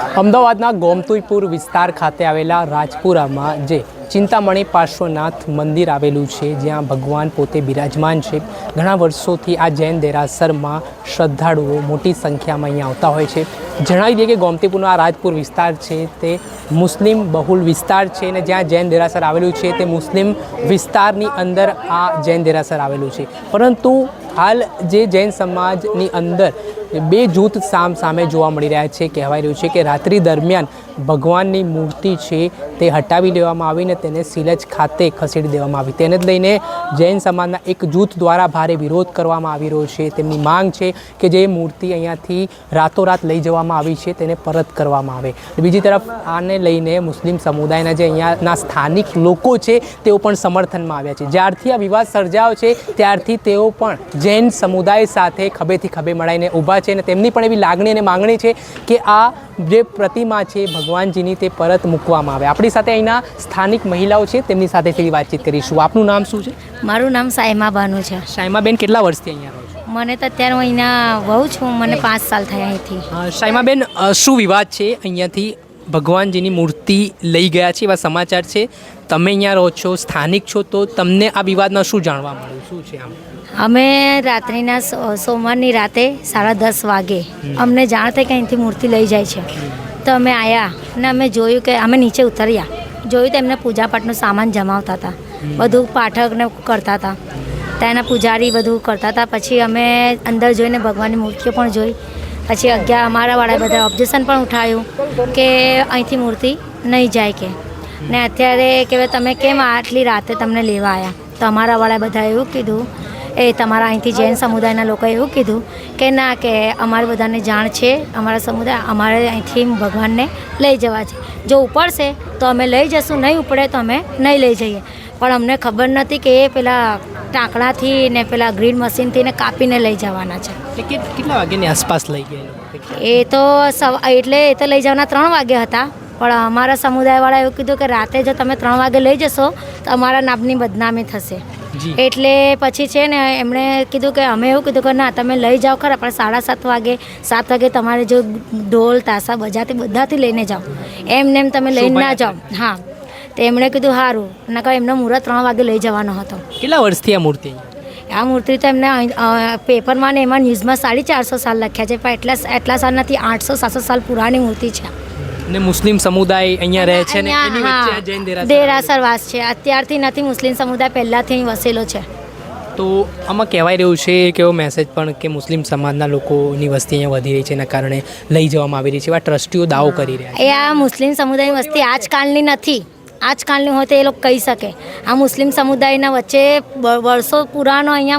અમદાવાદના ગોમતુઈપુર વિસ્તાર ખાતે આવેલા રાજપુરામાં જે ચિંતામણી પાર્શ્વનાથ મંદિર આવેલું છે, જ્યાં ભગવાન પોતે બિરાજમાન છે. ઘણા વર્ષોથી આ જૈન દેરાસરમાં શ્રદ્ધાળુઓ મોટી સંખ્યામાં અહીંયા આવતા હોય છે. જણાવી દઈએ કે ગોમતીપુરનો આ રાજપુર વિસ્તાર છે, તે મુસ્લિમ બહુલ વિસ્તાર છે અને જ્યાં જૈન દેરાસર આવેલું છે, તે મુસ્લિમ વિસ્તારની અંદર આ જૈન દેરાસર આવેલું છે. પરંતુ હાલ જે જૈન સમાજની અંદર બે જૂથ સામ સામે જોવા મળી રહ્યા છે. કહેવાય રહ્યું છે કે રાત્રિ દરમિયાન ભગવાનની મૂર્તિ છે તે હટાવી લેવામાં આવીને તેને સિલજ ખાતે ખસેડી દેવામાં આવી. તેને જ લઈને જૈન સમાજના એક જૂથ દ્વારા ભારે વિરોધ કરવામાં આવી રહ્યો છે. તેમની માંગ છે કે જે મૂર્તિ અહીંયાથી રાતોરાત લઈ જવામાં આવી છે તેને પરત કરવામાં આવે. બીજી તરફ આને લઈને મુસ્લિમ સમુદાયના જે અહીંયાના સ્થાનિક લોકો છે તેઓ પણ સમર્થનમાં આવ્યા છે. જ્યારથી આ વિવાદ સર્જાયો છે, ત્યારથી તેઓ પણ જૈન સમુદાય સાથે ખભેથી ખભે મળાઈને ઊભા છે અને તેમની પણ એવી લાગણી અને માંગણી છે કે આ જે પ્રતિમા છે ભગવાનજીની તે પરત મૂકવામાં આવે. આપણી સાથે અહીંના સ્થાનિક મહિલાઓ છે તેમની સાથે થોડી વાતચીત કરીશું. આપનું નામ શું છે? મારું નામ સાયમા બાનુ છે. સાયમાબેન કેટલા વર્ષથી અહીંયા રહો છો? મને તો અત્યારે હું અહીંયા વહુ છું મને પાંચ સાલ થયા અહીંથી. સાયમાબેન શું વિવાદ છે અહીંયાથી? ભગવાનજીની મૂર્તિ લઈ ગયા છે, એવા સમાચાર છે. તમે અહીંયા રહો છો, સ્થાનિક છો, તો તમને આ વિવાદમાં શું જાણવા મળ્યું? શું છે આમ? અમે રાત્રિના સોમવારની રાતે સાડા દસ વાગે અમને જાણ થઈ કે અહીંથી મૂર્તિ લઈ જાય છે. તો અમે આવ્યા અને અમે જોયું કે અમે નીચે ઉતર્યા. જોયું તો એમને પૂજાપાઠનો સામાન જમાવતા હતા. બધું પાઠકને કરતા હતા. ત્યાંના પૂજારી બધું કરતા હતા. પછી અમે અંદર જોઈને ભગવાનની મૂર્તિઓ પણ જોઈ. પછી અગિયાર અમારાવાળા બધા ઓબ્જેક્શન પણ ઉઠાવ્યું કે અહીંથી મૂર્તિ નહીં જાય કે. ને અત્યારે કે તમે કેમ આટલી રાતે તમને લેવા આવ્યા તો અમારાવાળા બધા એવું કીધું એ તમારા અહીંથી જૈન સમુદાયના લોકોએ એવું કીધું કે ના કે અમારે બધાને જાણ છે અમારા સમુદાય અમારે અહીંથી ભગવાનને લઈ જવા છે. જો ઉપડશે તો અમે લઈ જશું નહીં ઉપડે તો અમે નહીં લઈ જઈએ. પણ અમને ખબર નથી કે એ પેલા ટાંકણાથી ને પેલા ગ્રીન મશીનથી ને કાપીને લઈ જવાના છે. એ કેટલા વાગ્યાની આસપાસ લઈ ગયા એ તો એટલે એ તો લઈ જવાના ત્રણ વાગ્યા હતા. પણ અમારા સમુદાયવાળા એવું કીધું કે રાતે જો તમે ત્રણ વાગે લઈ જશો તો અમારા નામની બદનામી થશે. એટલે પછી છે ને એમણે કીધું કે અમે એવું કીધું કે ના તમે લઈ જાઓ ખરા પણ સાડા સાત વાગે સાત વાગે તમારે જો ઢોલ તાસા બજાતી બધાથી લઈને જાઓ. એમને એમ તમે લઈને ના જાઓ. હા. તો એમણે કીધું સારું નકર એમનો મુહૂર્ત ત્રણ વાગે લઈ જવાનો હતો. કેટલા વર્ષથી આ મૂર્તિ આ મૂર્તિ તો એમને પેપરમાં ને એમાં ન્યૂઝમાં સાડી ચારસો સાલ લખ્યા છે પણ એટલા એટલા સાલ નથી આઠસો સાતસો સાલ પુરાણી મૂર્તિ છે. ને મુસ્લિમ સમુદાય અહીંયા રહે છે ને એની વચ્ચે જૈન દેરાસર વાસ છે? અત્યારથી નથી મુસ્લિમ સમુદાય પહેલાંથી વસેલો છે. તો આમાં કહેવાય રહ્યું છે કે એવો મેસેજ પણ કે મુસ્લિમ સમાજના લોકોની વસ્તી અહીંયા વધી રહી છે એના કારણે લઈ જવામાં આવી રહી છે એવા ટ્રસ્ટીઓ દાવો કરી રહ્યા છે. એ આ મુસ્લિમ સમુદાયની વસ્તી આજકાલની નથી. આજકાલની હોય તો એ લોકો કહી શકે. આ મુસ્લિમ સમુદાયના વચ્ચે વર્ષો પુરાનો અહીંયા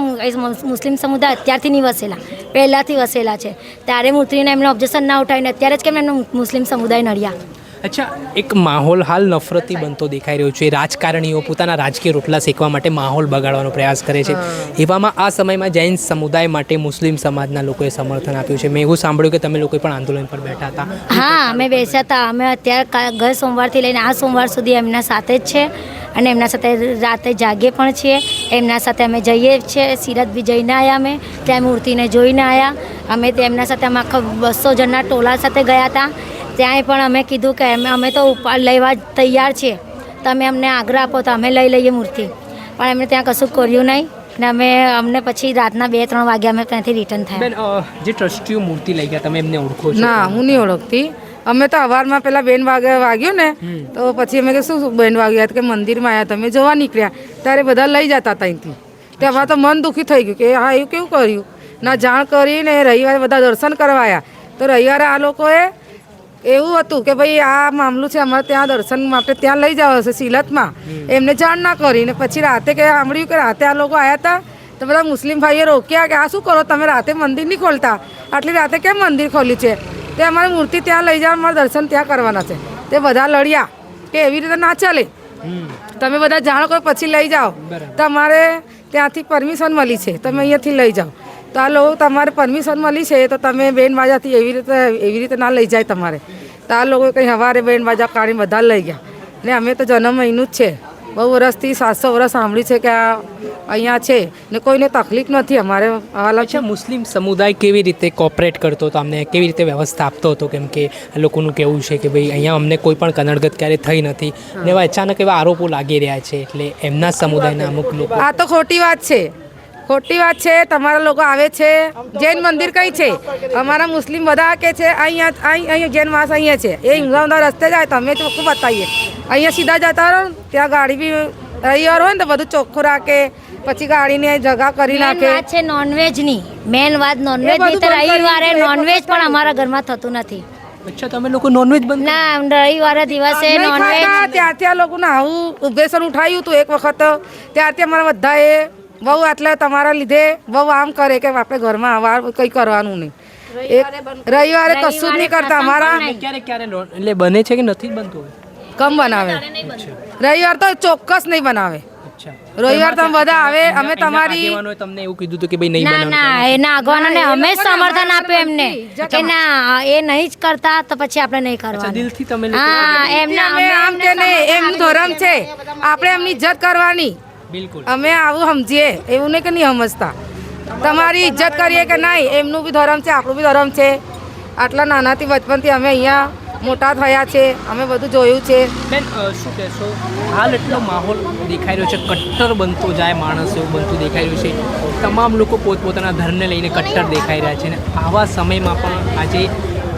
મુસ્લિમ સમુદાય અત્યારથી નહીં વસેલા પહેલાંથી વસેલા છે. ત્યારે મૂર્તિને એમને ઓબ્જેક્શન ના ઉઠાવીને અત્યારે જ કેમ એમનો મુસ્લિમ સમુદાય નડ્યા અચ્છા એક માહોલ હાલ નફરતી બનતો દેખાઈ રહ્યો છે. રાજકારણીઓ પોતાના રાજકીય રોટલા શેકવા માટે માહોલ બગાડવાનો પ્રયાસ કરે છે. એવામાં આ સમયમાં જૈન સમુદાય માટે મુસ્લિમ સમાજના લોકોએ સમર્થન આપ્યું છે. મેં એવું સાંભળ્યું કે તમે લોકો પણ આંદોલન પર બેઠા હતા. હા અમે બેસ્યા હતા. અમે અત્યારે ગત સોમવારથી લઈને આ સોમવાર સુધી એમના સાથે જ છે અને એમના સાથે રાતે જાગીએ પણ છીએ. એમના સાથે અમે જઈએ છીએ. સિરત બી જઈને આવ્યા અમે. ત્યાં મૂર્તિને જોઈને આવ્યા અમે તેમના સાથે અમે આખા બસો જણના ટોલા સાથે ગયા હતા. ત્યાંય પણ અમે કીધું કે અમે અમે તો લેવા તૈયાર છીએ. તમે અમને આગ્રહ આપો તો અમે લઈ લઈએ મૂર્તિ. પણ એમણે ત્યાં કશું કર્યું નહીં ને અમે અમને પછી રાતના બે ત્રણ વાગ્યા અમે ત્યાંથી રિટર્ન થયા. જે ટ્રસ્ટીઓ મૂર્તિ લઈ ગયા તમે એમને ઓળખો છો? ના હું નહીં ઓળખતી. અમે તો અવારમાં પેલા બેન વાગે વાગ્યું ને તો પછી અમે કે શું બેન વાગ્યા કે મંદિરમાં આવ્યા તમે જોવા નીકળ્યા. ત્યારે બધા લઈ જતા ત્યાંથી તે અમારે તો મન દુઃખી થઈ ગયું કે હા એવું કેવું કર્યું? ના જાણ કરીને રવિવારે બધા દર્શન કરવા આવ્યા તો રવિવારે આ લોકોએ એવું હતું કે ભાઈ આ મામલું છે અમારે ત્યાં દર્શન માટે ત્યાં લઈ જવા હશે સિલતમાં. એમને જાણ ના કરીને પછી રાતે કે સાંભળ્યું કે રાતે આ લોકો આવ્યા હતા તો બધા મુસ્લિમ ભાઈએ રોક્યા કે આ શું કરો તમે? રાતે મંદિર નહીં ખોલતા. આટલી રાતે કેમ મંદિર ખોલ્યું છે? તે અમારે મૂર્તિ ત્યાં લઈ જાવ અમારે દર્શન ત્યાં કરવાના છે. તે બધા લડ્યા કે એવી રીતે ના ચાલે. તમે બધા જાણો કરો પછી લઈ જાઓ. તમારે ત્યાંથી પરમિશન મળી છે. તમે અહીંયાથી લઈ જાઓ. તો આ લોકો તમારે પરમિશન મળી છે તો તમે બેન બાજાથી એવી રીતે એવી રીતે ના લઈ જાય તમારે. તો આ લોકો કંઈ સવારે બેન બાજા કાઢી બધા લઈ ગયા. ને અમે તો જન્મ અહીંનું જ છે. બહુ વર્ષથી સાતસો વર્ષ સાંભળ્યું છે કે આ અહીંયા છે. ને કોઈને તકલીફ નથી અમારે હાલ છે મુસ્લિમ સમુદાય કેવી રીતે કોપરેટ કરતો હતો અમને? કેવી રીતે વ્યવસ્થા આપતો હતો? કેમ કે આ લોકોનું કહેવું છે કે ભાઈ અહીંયા અમને કોઈ પણ કનડગત ક્યારે થઈ નથી. ને એવા અચાનક એવા આરોપો લાગી રહ્યા છે. એટલે એમના સમુદાયના અમુક લોકો આ તો ખોટી વાત છે. ખોટી વાત છે તમારા લોકો આવે છે. જૈન મંદિર કઈ છે? અમારા મુસ્લિમ બધા કે છે અહીંયા અહીં અહીંયા જૈન માસ અહીંયા છે. એ હિંગલામદા રસ્તે જાય તમે ચોખ્ખું બતાવીએ. અહીંયા સીધા જતા રહો ત્યાં ગાડી બી રવિવાર હોય ને તો બધું ચોખ્ખું રાખે પછી ગાડીને જગા કરી નાખે. વાત છે નોનવેજની મેન વાત નોનવેજની તો બધું બંધ કરી રવિવારે નોનવેજ પણ અમારા ઘરમાં થતું નથી. અચ્છા તમે લોકો નોનવેજ બંધ ના રવિવારે દિવસે નોનવેજ ત્યારથી આ લોકોને આવું ઉપદેશન ઉઠાવ્યું હતું એક વખત. ત્યારથી અમારા બધાએ બહુ એટલે તમારા લીધે બહુ આમ કરે કે આપણે ઘરમાં આવા કંઈ કરવાનું નહીં. રવિવારે કશું જ નહીં કરતા અમારા. ક્યારે ક્યારે એટલે બને છે કે નથી બનતું કમ બનાવે. રવિવાર તો ચોક્કસ નહીં બનાવે. રવિવાર તમે બધા આવે અમે તમારી તમને એવું કીધું હતું કે ભાઈ નહીં ના ના એના આગવાનોને અમે સમર્થન આપ્યું એમને. કે ના એ નહીં જ કરતા તો પછી આપણે નહીં કરવા દિલથી તમે હા એમને અમે આમ કે નહીં એમનું ધોરણ છે. આપણે એમની ઇજ્જત કરવાની. બિલકુલ. અમે આવું સમજીએ એવું નહીં કે નહીં સમજતા. તમારી ઇજ્જત કરીએ કે નહીં એમનું બી ધર્મ છે આપણું બી ધર્મ છે. આટલા નાનાથી બચપનથી અમે અહીંયા મોટા થયા છે અમે બધું જોયું છે. બેન શું કહેશો? હાલ એટલો માહોલ દેખાઈ રહ્યો છે કટ્ટર બનતો જાય માણસ એવું બનતું દેખાઈ રહ્યું છે. તમામ લોકો પોતપોતાના ધર્મને લઈને કટ્ટર દેખાઈ રહ્યા છે ને આવા સમયમાં પણ આજે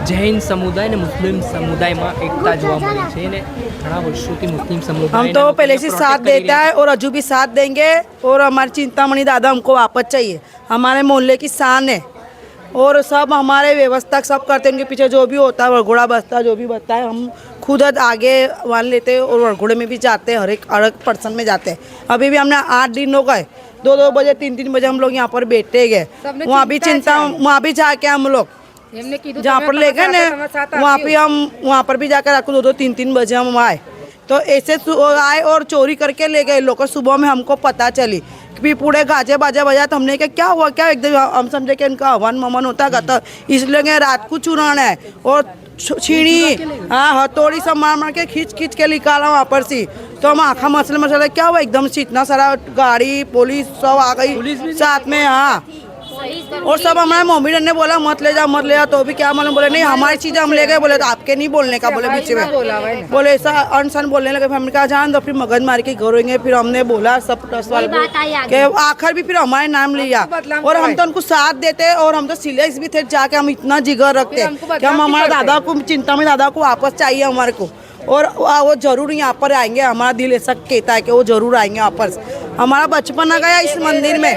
જૈન સમુદાય અને મુસ્લિમ સમુદાયમાં એકતા જોવા મળે છે અને ઘણા વર્ષોથી મુસ્લિમ સમુદાય हम तो पहले से साथ देता है और अजू भी साथ देंगे और हमारे चिंतामणि दादा हमको वापस चाहिए हमारे मोहल्ले की शान है और सब हमारे व्यवस्था सब करते हैं उनके पीछे जो भी होता है वरघोड़ा बसता है जो भी बसता है हम खुद आगे मान लेते हैं और वरघोड़े में भी जाते हैं हर एक हर एक पर्सन में जाते हैं अभी भी हमने आठ दिन हो गए दो दो बजे तीन तीन बजे हम लोग यहाँ पर बैठे गए सबने वहाँ भी चिंता चिंता वहाँ भी जाके हम लोग એમને કીધું जहाँ पर ले गए वहाँ पे हम वहाँ पर भी जाकर रात को दो दो तीन तीन बजे हम आए तो ऐसे आए और चोरी करके ले गए लोग सुबह में हमको पता चली भी पूरे गाजे बाजे बजा तो हमने कहा क्या हुआ क्या एकदम हम समझे कि इनका हवन ममन होता गा तो इसलिए रात को चुराना है और छीणी हाँ हथौड़ी सब मार मार के खींच खींच के निकाला वहाँ पर सी तो हम आखा मसले मसले क्या हुआ एकदम से इतना सारा गाड़ी पुलिस सब आ गई साथ में हाँ और सब हमारे मम्मी ने बोला मत ले जा मत ले जाओ तो भी क्या मालूम बोले नहीं हमारी चीज़ें हम ले गए। बोले तो आपके नहीं बोलने का? बोले बीच में। बोले ऐसा अनसन बोलने लगे। फिर हमने कहा जान दो। फिर मगज मार के घर होंगे फिर हमने बोला सब ट्रस्ट वाले आखिर भी फिर हमारे नाम लिया। और हम तो उनको साथ देते और हम तो सीरियस भी थे जाके हम इतना जिगर रखते कि हम हमारे दादा को चिंता में दादा को वापस चाहिए हमारे को। और वो ज़रूर यहाँ पर आएँगे हमारा दिल ऐसा कहता है कि वो ज़रूर आएँगे वापस। हमारा बचपन आ गया इस मंदिर में।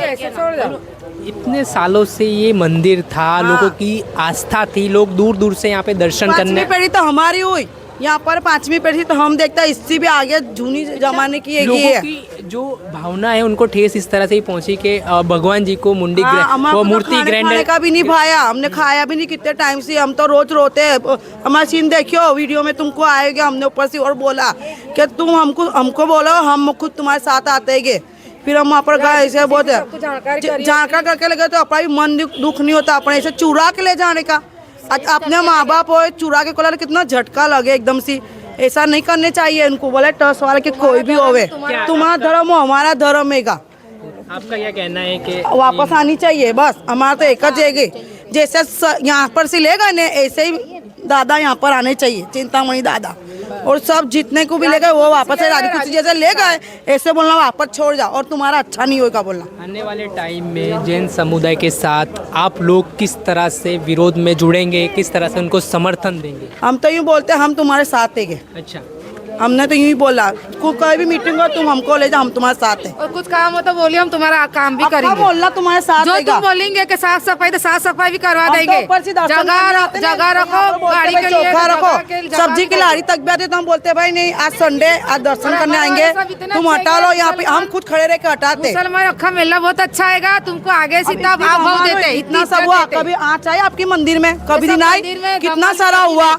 इतने सालों से ये मंदिर था हाँ। लोगों की आस्था थी लोग दूर दूर से यहाँ पे दर्शन करने पीढ़ी तो हमारी हुई। यहाँ पर पांचवी पीढ़ी तो हम देखते हैं इससे भी आगे जूनी जमाने की लोगों है। की जो भावना है उनको ठेस इस तरह से ही पहुँची कि भगवान जी को मुंडी हाँ, वो तो मूर्ति ग्रैंड का भी नहीं भाया हमने खाया भी नहीं कितने टाइम से हम तो रोज रोते हैं। हमारा सीन देखियो वीडियो में तुमको आएगा हमने ऊपर से और बोला कि तुम हमको हमको बोलो हम खुद तुम्हारे साथ आते फिर हम वहाँ पर गए ऐसे बहुत जानकारी करके लगे तो अपना भी मन दुख नहीं होता अपने ऐसे चुरा के ले जाने का। अपने माँ बाप हो चुरा के कोला कितना झटका लगे एकदम सी। ऐसा नहीं करने चाहिए इनको बोले टस वाले के कोई भी होवे। तुम्हारा धर्म। हो हमारा धर्म हैगा आपका क्या कहना है कि वापस आनी चाहिए बस। हमारा तो एक जाएगी जैसे यहाँ पर से ले गए ऐसे ही दादा यहाँ पर आने चाहिए चिंतामणि दादा। और सब जितने को भी ले गए वो वापस राज़ी जैसे ले गए। ऐसे बोलना वापस छोड़ जाओ और तुम्हारा अच्छा नहीं होगा बोलना। आने वाले टाइम में जैन समुदाय के साथ आप लोग किस तरह से विरोध में जुड़ेंगे किस तरह से उनको समर्थन देंगे? हम तो यूँ बोलते हैं हम तुम्हारे साथ देंगे अच्छा। हमने तो यूँ ही बोला कोई भी मीटिंग हो तुम हमको ले जाओ हम तुम्हारे साथ हैं। और कुछ काम हो तो बोलिए हम तुम्हारा काम भी करेंगे। बोलना तुम्हारे साथ जो तुम बोलेंगे कि साफ़ सफ़ाई तो साफ़ सफ़ाई भी करवा तो देंगे। जगह जगह रखो गाड़ी के लिए रखो। सब्ज़ी की लारी तक भी आते तो हम बोलते भाई नहीं आज संडे आज दर्शन करने आएँगे। तुम हटा लो यहाँ पे हम खुद खड़े रह के हटाते। मुसलमान अखा मेला बहुत अच्छा आएगा तुमको आगे से इतना भाव देते इतना सब हुआ कभी आज आए आपके मंदिर में? कभी दिन आई कितना सारा हुआ?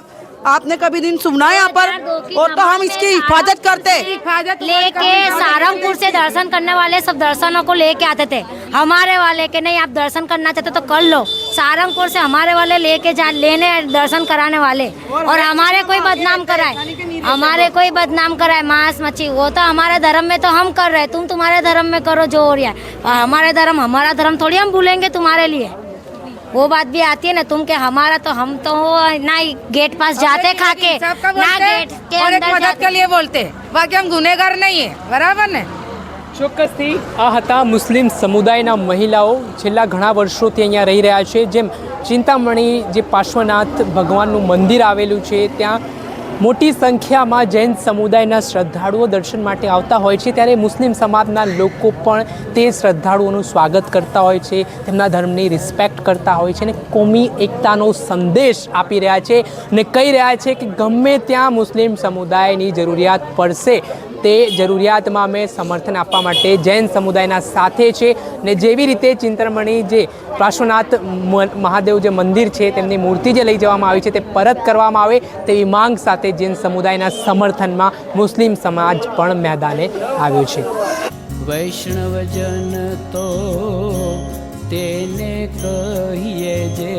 आपने कभी दिन सुना यहाँ पर? वो तो हम इसकी हिफाजत करते। हिफाजत लेके सारंगपुर से दर्शन करने वाले सब दर्शनों को लेके आते थे। हमारे वाले के नहीं आप दर्शन करना चाहते तो कर लो। सारंगपुर से हमारे वाले लेके जा लेने दर्शन कराने वाले। और हमारे कोई बदनाम कराए। हमारे कोई बदनाम कराए मांस मच्छी वो तो हमारे धर्म में तो हम कर रहे हैं। तुम तुम्हारे धर्म में करो जो हो रहा है। हमारे धर्म हमारा धर्म थोड़ी हम भूलेंगे तुम्हारे लिए। वो बात भी आती है ना तुम के हमारा तो हम तो ना गेट पास जाते खा के ना गेट के और एक मदद के लिए बोलते बाकी हम ગુનેગાર નહીં બરાબર ને ચોક્કસથી આ હતા મુસ્લિમ સમુદાયના મહિલાઓ છેલ્લા ઘણા વર્ષોથી અહીંયા રહી રહ્યા છે. જેમ ચિંતામણી જે પાર્શ્વનાથ ભગવાનનું મંદિર આવેલું છે ત્યાં મોટી સંખ્યામાં જૈન સમુદાયના શ્રદ્ધાળુઓ દર્શન માટે આવતા હોય છે. ત્યારે મુસ્લિમ સમાજના લોકો પણ તે શ્રદ્ધાળુઓનું સ્વાગત કરતા હોય છે, તેમના ધર્મની રિસ્પેક્ટ કરતા હોય છે અને કોમી એકતાનો સંદેશ આપી રહ્યા છે ને કહી રહ્યા છે કે ગમે ત્યાં મુસ્લિમ સમુદાયની જરૂરિયાત પડશે તે જરૂરિયાતમાં અમે સમર્થન આપવા માટે જૈન સમુદાયના સાથે છે ને જેવી રીતે ચિંતનમણી જે પાર્શ્વનાથ મહાદેવ જે મંદિર છે તેમની મૂર્તિ જે લઈ જવામાં આવી છે તે પરત કરવામાં આવે તેવી માંગ સાથે જૈન સમુદાયના સમર્થનમાં મુસ્લિમ સમાજ પણ મેદાને આવ્યો છે. વૈષ્ણવજન તો તેને કહીએ જે